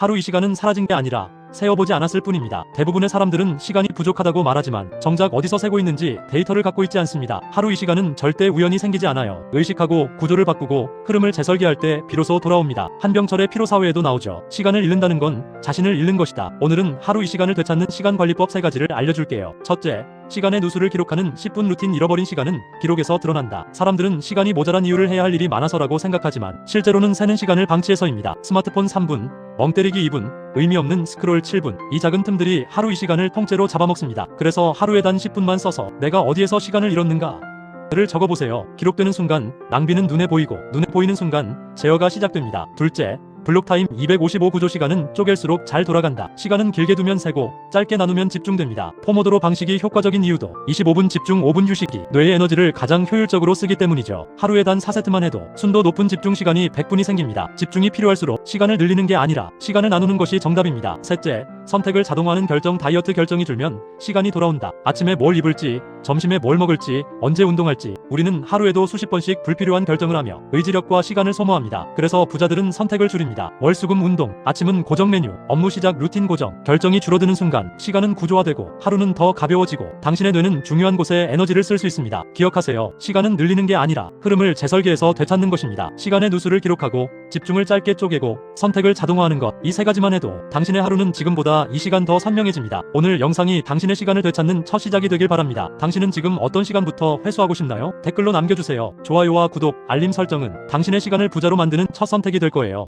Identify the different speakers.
Speaker 1: 하루 이 시간은 사라진 게 아니라 세어보지 않았을 뿐입니다. 대부분의 사람들은 시간이 부족하다고 말하지만 정작 어디서 세고 있는지 데이터를 갖고 있지 않습니다. 하루 이 시간은 절대 우연히 생기지 않아요. 의식하고 구조를 바꾸고 흐름을 재설계할 때 비로소 돌아옵니다. 한병철의 피로사회에도 나오죠. 시간을 잃는다는 건 자신을 잃는 것이다. 오늘은 하루 이 시간을 되찾는 시간관리법 세 가지를 알려줄게요. 첫째, 시간의 누수를 기록하는 10분 루틴 잃어버린 시간은 기록에서 드러난다. 사람들은 시간이 모자란 이유를 해야 할 일이 많아서라고 생각하지만 실제로는 세는 시간을 방치해서입니다. 스마트폰 3분, 멍 때리기 2분, 의미 없는 스크롤 7분. 이 작은 틈들이 하루 이 시간을 통째로 잡아먹습니다. 그래서 하루에 단 10분만 써서 내가 어디에서 시간을 잃었는가? 를 적어보세요. 기록되는 순간 낭비는 눈에 보이고 눈에 보이는 순간 제어가 시작됩니다. 둘째, 블록타임 255 구조 시간은 쪼갤수록 잘 돌아간다. 시간은 길게 두면 세고 짧게 나누면 집중됩니다. 포모도로 방식이 효과적인 이유도 25분 집중 5분 휴식이 뇌의 에너지를 가장 효율적으로 쓰기 때문이죠. 하루에 단 4세트만 해도 순도 높은 집중 시간이 100분이 생깁니다. 집중이 필요할수록 시간을 늘리는 게 아니라 시간을 나누는 것이 정답입니다. 셋째, 선택을 자동화하는 결정 다이어트 결정이 줄면 시간이 돌아온다. 아침에 뭘 입을지, 점심에 뭘 먹을지, 언제 운동할지 우리는 하루에도 수십 번씩 불필요한 결정을 하며 의지력과 시간을 소모합니다. 그래서 부자들은 선택을 줄입니다. 월수금 운동, 아침은 고정 메뉴, 업무 시작 루틴 고정, 결정이 줄어드는 순간 시간은 구조화되고 하루는 더 가벼워지고 당신의 뇌는 중요한 곳에 에너지를 쓸 수 있습니다. 기억하세요. 시간은 늘리는 게 아니라 흐름을 재설계해서 되찾는 것입니다. 시간의 누수를 기록하고 집중을 짧게 쪼개고 선택을 자동화하는 것. 이 세 가지만 해도 당신의 하루는 지금보다 이 시간 더 선명해집니다. 오늘 영상이 당신의 시간을 되찾는 첫 시작이 되길 바랍니다. 당신은 지금 어떤 시간부터 회수하고 싶나요? 댓글로 남겨주세요. 좋아요와 구독, 알림 설정은 당신의 시간을 부자로 만드는 첫 선택이 될 거예요.